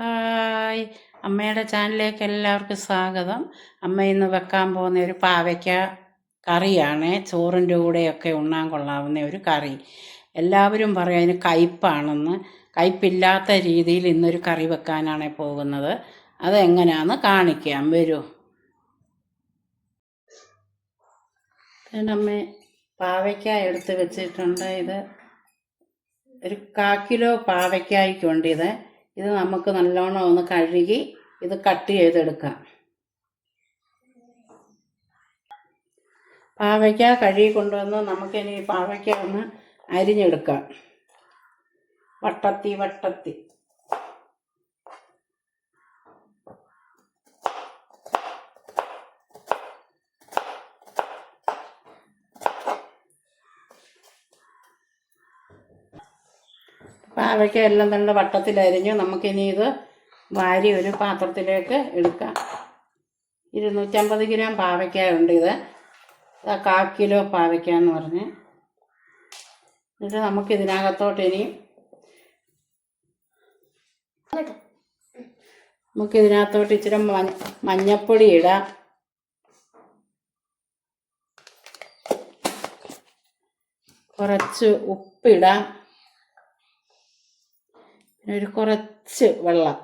Hi. അമ്മയുടെ ചാനലിലേക്ക് എല്ലാവർക്കും സ്വാഗതം. അമ്മ ഇന്ന് വെക്കാൻ പോകുന്ന ഒരു പാവയ്ക്ക കറിയാണ്. ചോറിന്റെ കൂടെയൊക്കെ ഉണ്ണാൻ കൊള്ളാവുന്ന ഒരു കറി. എല്ലാവരും പറയും അതിന് കയ്പ്പാണെന്ന് കയ്പില്ലാത്ത രീതിയിൽ ഇന്നൊരു കറി വെക്കാനാണ് പോകുന്നത്. അതെങ്ങനെയാണെന്ന് കാണിക്കാം. വരൂ. അമ്മ പാവയ്ക്ക എടുത്ത് വെച്ചിട്ടുണ്ട്. ഇത് ഒരു കാ കിലോ പാവയ്ക്കായ്ക്കുണ്ട് ഇത്. ഇത് നമുക്ക് നല്ലോണം ഒന്ന് കഴുകി ഇത് കട്ട് ചെയ്തെടുക്കാം. പാവയ്ക്ക കഴുകി കൊണ്ടുവന്ന് നമുക്കിനി പാവയ്ക്ക ഒന്ന് അരിഞ്ഞെടുക്കാം. വട്ടത്തി വട്ടത്തി. പാവയ്ക്ക എല്ലാം തന്നെ വട്ടത്തിലരിഞ്ഞു നമുക്കിനി ഇത് വാരി ഒരു പാത്രത്തിലേക്ക് എടുക്കാം. ഇരുന്നൂറ്റമ്പത് ഗ്രാം പാവയ്ക്കുണ്ട് ഇത്. കാ കിലോ പാവയ്ക്ക എന്ന് പറഞ്ഞ്. എന്നിട്ട് നമുക്കിതിനകത്തോട്ട് ഇനി നമുക്ക് ഇതിനകത്തോട്ട് ഇച്ചിരി മഞ്ഞപ്പൊടി ഇടാം. കുറച്ച് ഉപ്പിടാം. ഒരു കുറച്ച് വെള്ളം.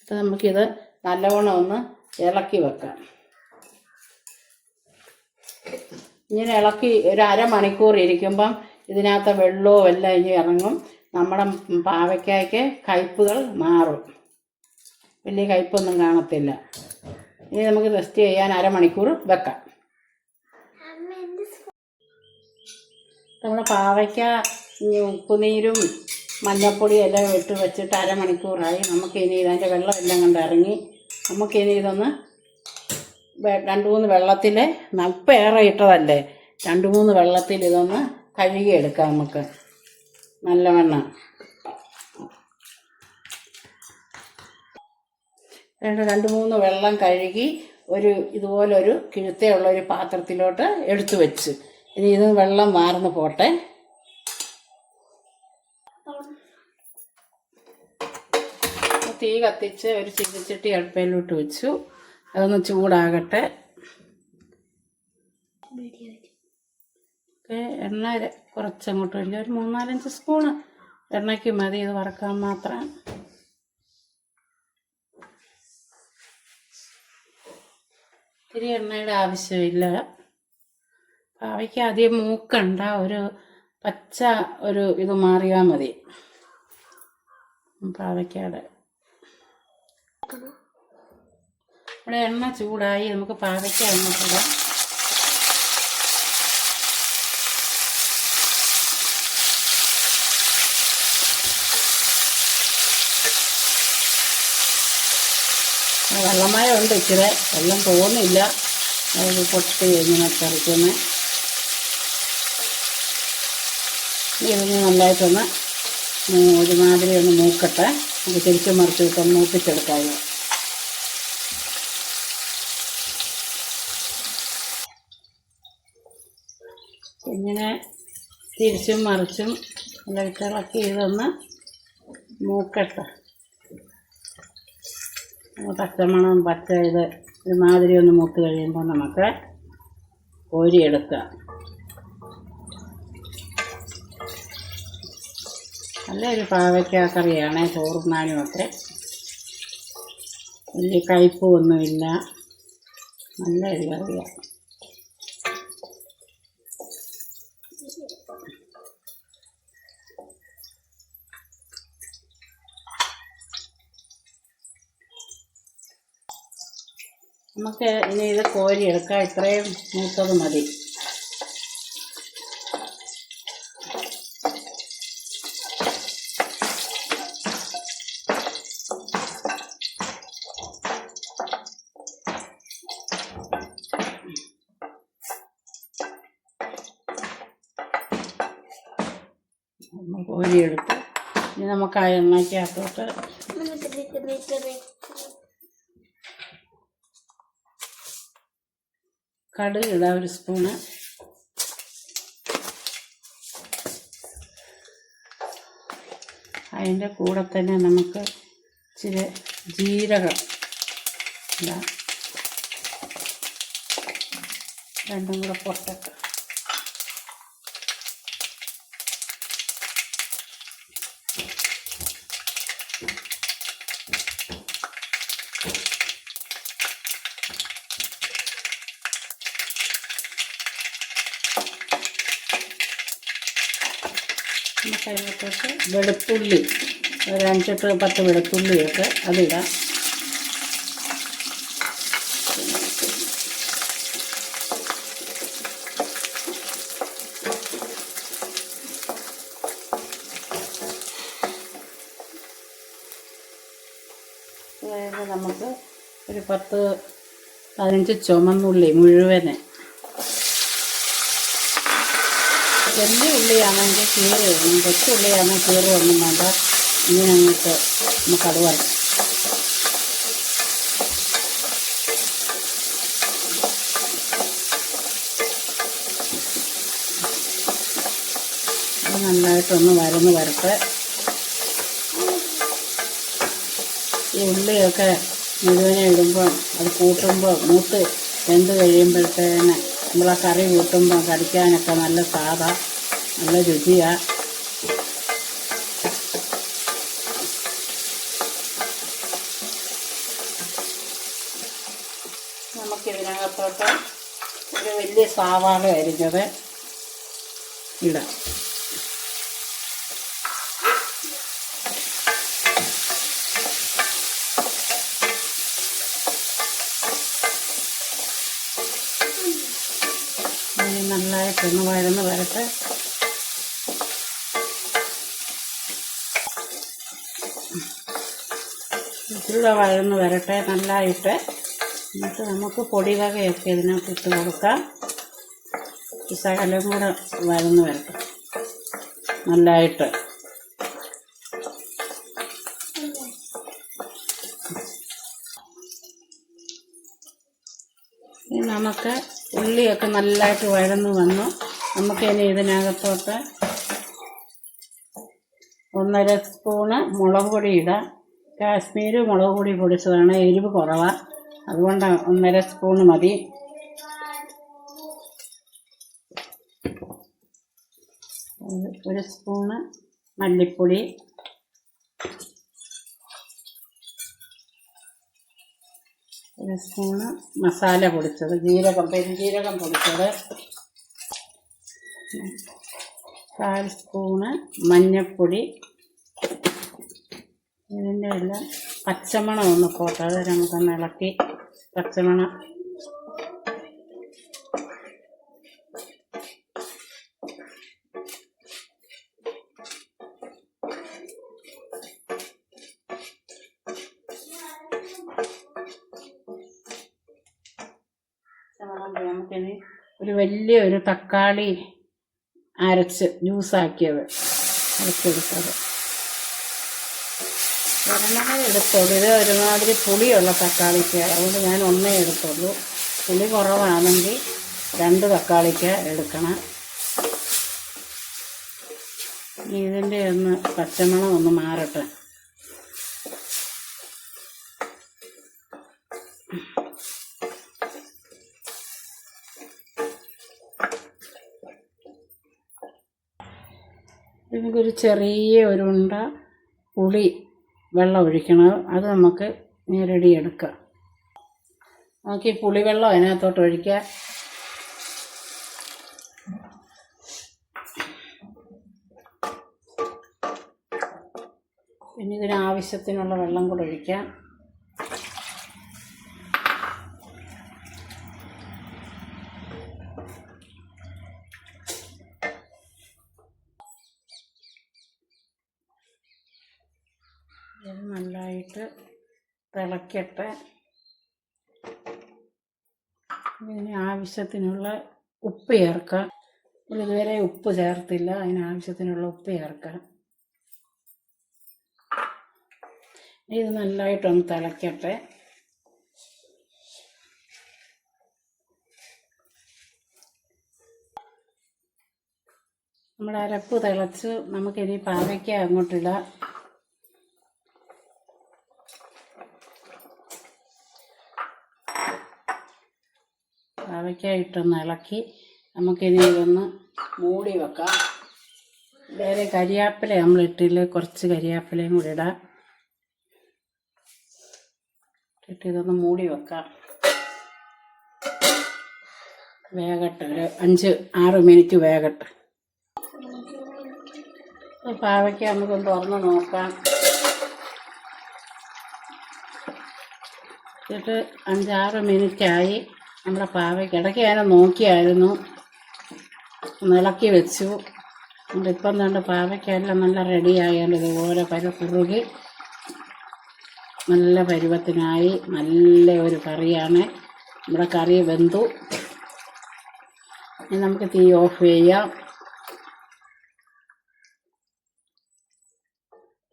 അപ്പം നമുക്കിത് നല്ലവണ്ണം ഒന്ന് ഇളക്കി വെക്കാം. ഇങ്ങനെ ഇളക്കി ഒരു അരമണിക്കൂർ ഇരിക്കുമ്പം ഇതിനകത്ത് വെള്ളവും എല്ലാം ഇനി ഇറങ്ങും. നമ്മുടെ പാവയ്ക്കായ്ക്ക് കയ്പ്പുകൾ മാറും. വലിയ കയ്പൊന്നും കാണത്തില്ല. ഇനി നമുക്ക് റെസ്റ്റ് ചെയ്യാൻ അരമണിക്കൂർ വെക്കാം. നമ്മുടെ പാവയ്ക്ക ഇനി ഉപ്പുനീരും മഞ്ഞപ്പൊടിയും എല്ലാം ഇട്ട് വെച്ചിട്ട് അരമണിക്കൂറായി. നമുക്കിനി ഇതിന്റെ വെള്ളം എല്ലാം കണ്ട് ഇറങ്ങി. നമുക്കിനി ഇതൊന്ന് രണ്ട് മൂന്ന് വെള്ളത്തിൽ നപ്പ് ഏറെ ഇട്ടതല്ലേ? രണ്ട് മൂന്ന് വെള്ളത്തിൽ ഇതൊന്ന് കഴുകിയെടുക്കാം നമുക്ക്. നല്ലവണ്ണം. രണ്ട് രണ്ട് മൂന്ന് വെള്ളം കഴുകി ഒരു ഇതുപോലൊരു കിഴുത്തയുള്ള ഒരു പാത്രത്തിലോട്ട് എടുത്തു വെച്ച്. ഇനി ഇത് വെള്ളം വാർന്ന് പോട്ടെ. തീ കത്തിച്ച് ഒരു ചീനച്ചട്ടി അടുപ്പയിലോട്ട് വെച്ചു. അതൊന്ന് ചൂടാകട്ടെ. എണ്ണ കുറച്ചങ്ങോട്ട് വലിയ ഒരു മൂന്നാലഞ്ച് സ്പൂണ് എണ്ണയ്ക്ക് മതി. ഇത് വറക്കാൻ മാത്രം. ഇത്തിരി എണ്ണയുടെ ആവശ്യമില്ല. പാവയ്ക്ക് ആദ്യം മൂക്കണ്ട. ഒരു പച്ച ഒരു ഇത് മാറിയാൽ മതി. പാവയ്ക്കയുടെ ഇവിടെ എണ്ണ ചൂടായി നമുക്ക് പാവയ്ക്ക ചൂടാം വെള്ളമയം ഉണ്ട് ഇച്ചിരി വെള്ളം തോന്നില്ല അത് പൊട്ടി ഇങ്ങനെ കറിക്കുന്ന ഇതിന് നല്ലതായിട്ടൊന്ന് ഒരുമാതിരി ഒന്ന് മൂക്കട്ടെ. നമുക്ക് തിരിച്ചു മറിച്ച് വിട്ടൊന്ന് നോക്കിച്ചെടുക്കാം ഇങ്ങനെ തിരിച്ചും മറിച്ചും ഇളക്കി ഇതൊന്ന് മൂക്കട്ടെ. പച്ചമണം പച്ച ഇത് ഒരുമാതിരി ഒന്ന് മൂത്ത് കഴിയുമ്പോൾ നമുക്ക് കോരിയെടുക്കാം. നല്ലൊരു പാവയ്ക്ക കറിയാണ് ചോറുണ്ണാനും ഒക്കെ. വലിയ കയ്പ് ഒന്നുമില്ല നല്ലൊരു കറിയാണ് നമുക്ക് ഇനി ഇത് കോരിയെടുക്കാം. ഇത്രയും മൂത്തത് മതി. കോരിയെടുത്ത് ഇനി നമുക്ക് ആ എണ്ണയ്ക്കകത്തോട്ട് കടുക് ഇടാം ഒരു സ്പൂണ്. അതിന്റെ കൂടെ തന്നെ നമുക്ക് ഇച്ചിരി ജീരകം ഇടാം. രണ്ടും കൂടെ പൊട്ടട്ട്. അതിനകത്തോട്ട് വെളുത്തുള്ളി ഒരു അഞ്ചെട്ട് പത്ത് വെളുത്തുള്ളിയൊക്കെ അതിടാം. നമുക്ക് ഒരു പത്ത് പതിനഞ്ച് ചുമന്നുള്ളി മുഴുവൻ വലിയ ഉള്ളിയാണെങ്കിൽ കീറി കൊച്ചുള്ളിയാണെങ്കിൽ കീറി ഒന്നും വേണ്ട. ഇങ്ങനെ അങ്ങോട്ട് അത് വരണം നന്നായിട്ടൊന്ന് വരന്ന് വരട്ടെ. ഈ ഉള്ളിയൊക്കെ മുഴുവനെ ഇടുമ്പോൾ അത് കൂട്ടുമ്പോൾ മൂത്ത് വെന്ത് കഴിയുമ്പോഴത്തേന് നമ്മൾ ആ കറി കൂട്ടുമ്പോൾ കടിക്കാനൊക്കെ നല്ല സാധാ നല്ല രുചിയാണ് നമുക്കിതിനകത്തോട്ട് ഒരു വലിയ സാവാണ് അരിഞ്ഞത് ഇടാം ഇനി നന്നായിട്ടൊന്ന് വഴന്ന് വരട്ടെ. ഇച്ചിരി വഴന്ന് വരട്ടെ നന്നായിട്ട്. എന്നിട്ട് നമുക്ക് പൊടി വകയൊക്കെ ഇതിനകത്ത് ഇട്ട് കൊടുക്കാം. ഈ സകലം കൂടെ വഴന്ന് വരട്ടെ. നല്ലതായിട്ട് ഉള്ളിയൊക്കെ നല്ലതായിട്ട് വഴന്ന് വന്നു. നമുക്ക് ഇനി ഇതിനകത്തോട്ട് ഒന്നര സ്പൂണ് മുളക് പൊടി ഇടാം. കാശ്മീരി മുളക് പൊടി പൊടിച്ചതാണ് എരിവ് കുറവാണ് അതുകൊണ്ട് ഒന്നര സ്പൂണ് മതി. ഒരു സ്പൂണ് മല്ലിപ്പൊടി. ഒരു സ്പൂണ് മസാല പൊടിച്ചത് ജീരകം പെരുംജീരകം പൊടിച്ചത് കാൽ സ്പൂണ് മഞ്ഞൾപ്പൊടി ഇതിന്റെ എല്ലാം പച്ചമണം ഒന്ന് പോട്ടെ അത് നമുക്കൊന്ന് ഇളക്കി പച്ചമണം പച്ചമണം ഒരു വലിയ ഒരു തക്കാളി അരച്ച് ജ്യൂസാക്കിയത്. അരച്ചെടുത്തത്. ഒരെണ്ണമേ എടുത്തുള്ളൂ. ഇത് ഒരുമാതിരി പുളിയുള്ള തക്കാളിക്ക്. അതുകൊണ്ട് ഞാൻ ഒന്നേ എടുത്തുള്ളൂ. പുളി കുറവാണെങ്കിൽ രണ്ട് തക്കാളിക്ക് എടുക്കണം. ഇതിന്റെ ഒന്ന് പച്ചമണം ഒന്ന് മാറട്ടെ. നമുക്കൊരു ചെറിയ ഒരു ഉണ്ട പുളി വെള്ളം ഒഴിക്കണം. അത് നമുക്ക് നേരടി എടുക്കാം. നമുക്ക് ഈ പുളിവെള്ളം അതിനകത്തോട്ട് ഒഴിക്കുക പിന്നെ ഇതിന് ആവശ്യത്തിനുള്ള വെള്ളം കൂടെ ഒഴിക്കാം ഇത് നല്ലതായിട്ട് തിളക്കട്ടെ ഇതിന് ആവശ്യത്തിനുള്ള ഉപ്പ് ചേർക്കാം. ഇതുവരെ ഉപ്പ് ചേർത്തില്ല. അതിന് ആവശ്യത്തിനുള്ള ഉപ്പ് ചേർക്കാം. ഇത് നല്ലതായിട്ടൊന്ന് തിളക്കട്ടെ. നമ്മുടെ അരപ്പ് തിളച്ച് നമുക്കിനി പാവയ്ക്ക അങ്ങോട്ടിടാം. പാവയ്ക്ക ഇട്ടൊന്ന് ഇളക്കി നമുക്കിനി ഇതൊന്ന് മൂടി വെക്കാം. വേറെ കരിയാപ്പില നമ്മൾ ഇട്ടില്ല കുറച്ച് കരിയാപ്പിലയും കൂടി ഇടാം. ഇട്ടിട്ട് ഇതൊന്ന് മൂടി വെക്കാം. വേകട്ടെ ഒരു അഞ്ച് ആറ് മിനിറ്റ് വേകട്ടെ പാവയ്ക്ക് നമുക്കൊന്ന് തുറന്ന് നോക്കാം. എന്നിട്ട് അഞ്ചാറ് മിനിറ്റായി. നമ്മുടെ പാവയ്ക്ക് ഇടയ്ക്ക് ഞാൻ നോക്കിയായിരുന്നു. ഇളക്കി വെച്ചു. ഇപ്പം തന്നെ പാവയ്ക്കെല്ലാം നല്ല റെഡിയായാലും ഇതുപോലെ പരു കുറുകി നല്ല പരുവത്തിനായി നല്ല ഒരു കറിയാണ്. നമ്മുടെ കറി വെന്തു. ഇനി നമുക്ക് തീ ഓഫ് ചെയ്യാം.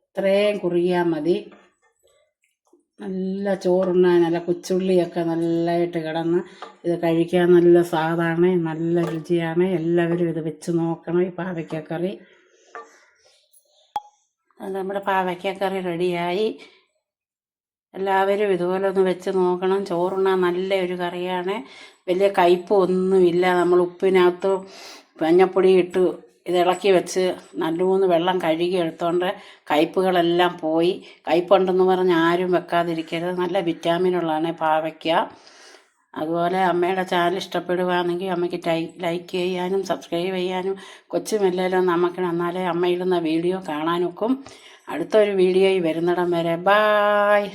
ഇത്രയും കുറുകിയാൽ മതി. നല്ല ചോറുണ്ണാൻ നല്ല കൊച്ചുള്ളിയൊക്കെ നല്ലതായിട്ട് കിടന്ന് ഇത് കഴിക്കാൻ നല്ല സ്വാദാണ് നല്ല രുചിയാണ്. എല്ലാവരും ഇത് വെച്ച് നോക്കണം ഈ പാവയ്ക്കക്കറി. നമ്മുടെ പാവയ്ക്കക്കറി റെഡിയായി. എല്ലാവരും ഇതുപോലെ ഒന്ന് വെച്ച് നോക്കണം. ചോറുണ്ണാൻ നല്ല ഒരു കറിയാണ്. വലിയ കയ്പ് ഒന്നുമില്ല നമ്മൾ ഉപ്പിനകത്ത് മഞ്ഞപ്പൊടി ഇട്ട് ഇത് ഇളക്കി വെച്ച് നല്ലൂന്ന് വെള്ളം കഴുകി എടുത്തോണ്ട് കയ്പുകളെല്ലാം പോയി. കയ്പുണ്ടെന്ന് പറഞ്ഞ് ആരും വെക്കാതിരിക്കരുത്. നല്ല വിറ്റാമിനുള്ളതാണ് പാവയ്ക്ക. അതുപോലെ അമ്മയുടെ ചാനൽ ഇഷ്ടപ്പെടുകയാണെങ്കിൽ അമ്മയ്ക്ക് ലൈക്ക് ചെയ്യാനും സബ്സ്ക്രൈബ് ചെയ്യാനും കൊച്ചുമെല്ലാം നമുക്ക് എന്നാലേ അമ്മ ഇടുന്ന വീഡിയോ കാണാനൊക്കും. അടുത്തൊരു വീഡിയോയിൽ വരുന്നിടം വരെ. ബായ്.